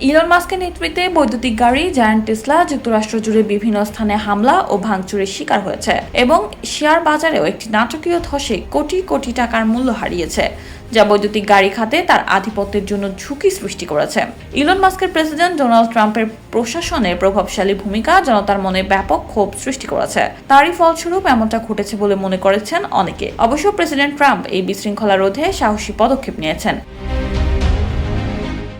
Elon মাস্কের নেতৃত্বে বৈদ্যুতিক গাড়ি, জায়ান্ট টেসলা, যুক্তরাষ্ট্র জুড়ে বিভিন্ন স্থানে হামলা ও ভাঙচুরের শিকার হয়েছে এবং শেয়ার বাজারেও একটি নাটকীয় ধসে কোটি কোটি টাকার মূল্য হারিয়েছে, যা বৈদ্যুতিক গাড়ি খাতে তার আধিপত্যের জন্য ঝুঁকি সৃষ্টি করেছে। ইলন মাস্কের প্রেসিডেন্ট ডোনাল্ড ট্রাম্পের প্রশাসনের প্রভাবশালী ভূমিকা জনতার মনে ব্যাপক ক্ষোভ সৃষ্টি করেছে। তারই ফলস্বরূপ এমনটা ঘটেছে বলে মনে করেছেন অনেকে। অবশ্য প্রেসিডেন্ট ট্রাম্প এই বিশৃঙ্খলা রোধে সাহসী পদক্ষেপ নিয়েছেন।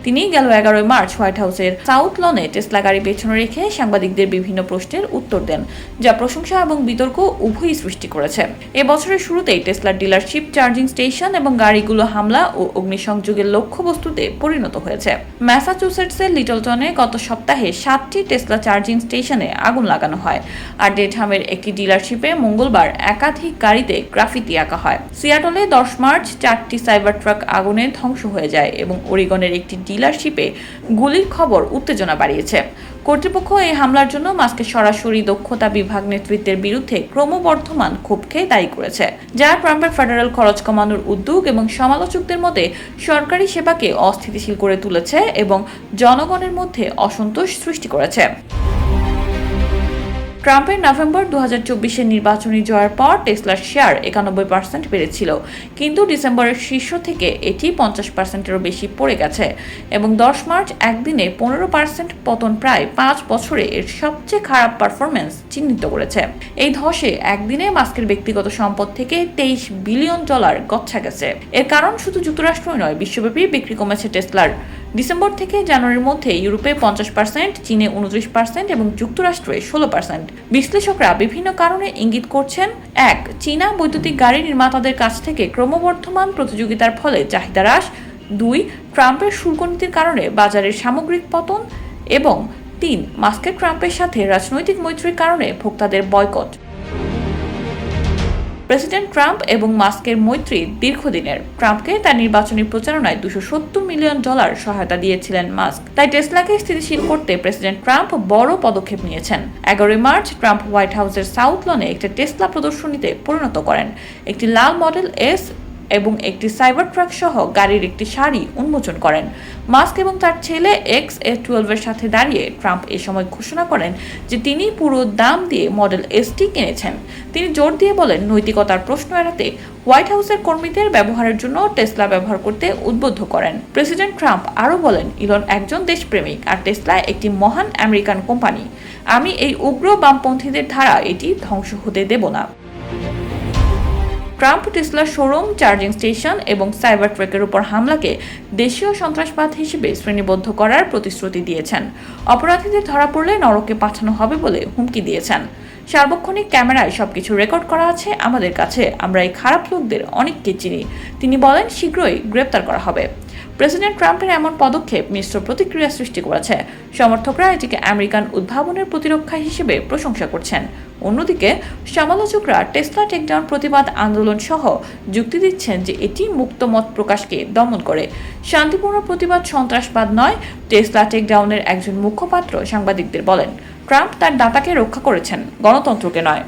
তিনি গেল এগারোই মার্চ হোয়াইট হাউসের সাউথ লনে টেসলা গাড়ি পেছনে রেখে সাংবাদিকদের বিভিন্ন প্রশ্নের উত্তর দেন, যা প্রশংসা এবং বিতর্ক উভয়ই সৃষ্টি করেছে। এ বছরের শুরুতেই টেসলার ডিলারশিপ, চার্জিং স্টেশন এবং গাড়িগুলো হামলা ও অগ্নিসংযোগের লক্ষ্যবস্তুতে পরিণত হয়েছে। ম্যাসাচুসেটসের লিটলটনে গত সপ্তাহে সাতটি টেসলা চার্জিং স্টেশনে আগুন লাগানো হয়। আর ডেটহামের একটি ডিলারশিপে মঙ্গলবার একাধিক গাড়িতে গ্রাফিতি আঁকা হয়। সিয়াটলে দশ মার্চ চারটি সাইবার ট্রাক আগুনে ধ্বংস হয়ে যায় এবং ওরিগনের একটি ডিলারশিপে গুলির খবর উত্তেজনা বাড়িয়েছে। কর্তৃপক্ষ এই হামলার জন্য মাস্কের সরাসরি দক্ষতা বিভাগ নেতৃত্বের বিরুদ্ধে ক্রমবর্ধমান ক্ষোভকে দায়ী করেছে, যা ট্রাম্পের ফেডারেল খরচ কমানোর উদ্যোগ এবং সমালোচকদের মধ্যে সরকারি সেবাকে অস্থিতিশীল করে তুলেছে এবং জনগণের মধ্যে অসন্তোষ সৃষ্টি করেছে। ট্রাম্পের নভেম্বর দু হাজার নির্বাচনী জয়ের পর টেসলার শেয়ার একানব্বই পার্সেন্ট বেড়েছিল। কিন্তু ডিসেম্বরের শীর্ষ থেকে এটি পঞ্চাশ পার্সেন্টেরও বেশি পড়ে গেছে এবং দশ মার্চ একদিনে পনেরো পার্সেন্ট পতন প্রায় পাঁচ বছরে এর সবচেয়ে খারাপ পারফরমেন্স চিহ্নিত করেছে। এই ধসে একদিনে মাস্কের ব্যক্তিগত সম্পদ থেকে তেইশ বিলিয়ন ডলার গচ্ছা গেছে। এর কারণ শুধু যুক্তরাষ্ট্রই নয়, বিশ্বব্যাপী বিক্রি কমেছে টেসলার। ডিসেম্বর থেকে জানুয়ারির মধ্যে ইউরোপে পঞ্চাশ পার্সেন্ট, চীনে উনত্রিশ পার্সেন্ট এবং যুক্তরাষ্ট্রে ষোলো পার্সেন্ট। বিশ্লেষকরা বিভিন্ন কারণে ইঙ্গিত করছেন, এক, চীনা বৈদ্যুতিক গাড়ি নির্মাতাদের কাছ থেকে ক্রমবর্ধমান প্রতিযোগিতার ফলে চাহিদা হ্রাস, দুই, ট্রাম্পের শুল্ক নীতির কারণে বাজারের সামগ্রিক পতন এবং তিন মাস্কের ট্রাম্পের সাথে রাজনৈতিক মৈত্রীর কারণে ভোক্তাদের বয়কট। প্রেসিডেন্ট ট্রাম্প এবং মাস্কের মৈত্রী দীর্ঘদিনের। ট্রাম্পকে তার নির্বাচনী প্রচারণায় দুশো সত্তর মিলিয়ন ডলার সহায়তা দিয়েছিলেন মাস্ক। তাই টেসলাকে স্থিতিশীল করতে প্রেসিডেন্ট ট্রাম্প বড় পদক্ষেপ নিয়েছেন। এগারোই মার্চ ট্রাম্প হোয়াইট হাউসের সাউথ লনে একটি টেসলা প্রদর্শনীতে পরিণত করেন। একটি লাল মডেল এস এবং একটি সাইবার ট্রাক সহ গাড়ির একটি শাড়ি উন্মোচন করেন। মাস্ক এবং তার ছেলে এক্স এ টুয়েলভের সাথে দাঁড়িয়ে ট্রাম্প এ সময় ঘোষণা করেন যে তিনি পুরো দাম দিয়ে মডেল এসটি কিনেছেন। তিনি জোর দিয়ে বলেন, নৈতিকতার প্রশ্ন এড়াতে হোয়াইট হাউসের কর্মীদের ব্যবহারের জন্য টেসলা ব্যবহার করতে উদ্বুদ্ধ করেন। প্রেসিডেন্ট ট্রাম্প আরও বলেন, ইলন একজন দেশপ্রেমিক আর টেসলা একটি মহান আমেরিকান কোম্পানি। আমি এই উগ্র বামপন্থীদের ধারা এটি ধ্বংস হতে দেব না। Trump Tesla showroom, charging station এবং সাইবার ট্রেকের উপর হামলাকে দেশীয় সন্ত্রাসবাদ হিসেবে শ্রেণীবদ্ধ করার প্রতিশ্রুতি দিয়েছেন। অপরাধীদের ধরা পড়লে নরকে পাঠানো হবে বলে হুমকি দিয়েছেন। সার্বক্ষণিক ক্যামেরায় সবকিছু রেকর্ড করা আছে আমাদের কাছে। আমরা এই খারাপ লোকদের অনেককে চিনি। তিনি বলেন, শীঘ্রই গ্রেপ্তার করা হবে। প্রেসিডেন্ট ট্রাম্পের এমন পদক্ষেপ মিশ্র প্রতিক্রিয়া সৃষ্টি করেছে। সমর্থকরা এটিকে আমেরিকান উদ্ভাবনের প্রতিরক্ষা হিসেবে প্রশংসা করছেন। অন্যদিকে, সমালোচকরা টেসলা টেকডাউন প্রতিবাদ আন্দোলন সহ যুক্তি দিচ্ছেন যে এটি মুক্ত মত প্রকাশকে দমন করে। শান্তিপূর্ণ প্রতিবাদ সন্ত্রাসবাদ নয়, টেসলা টেকডাউনের একজন মুখপাত্র সাংবাদিকদের বলেন, ট্রাম্প তার দাতাকে রক্ষা করেছেন, গণতন্ত্রকে নয়।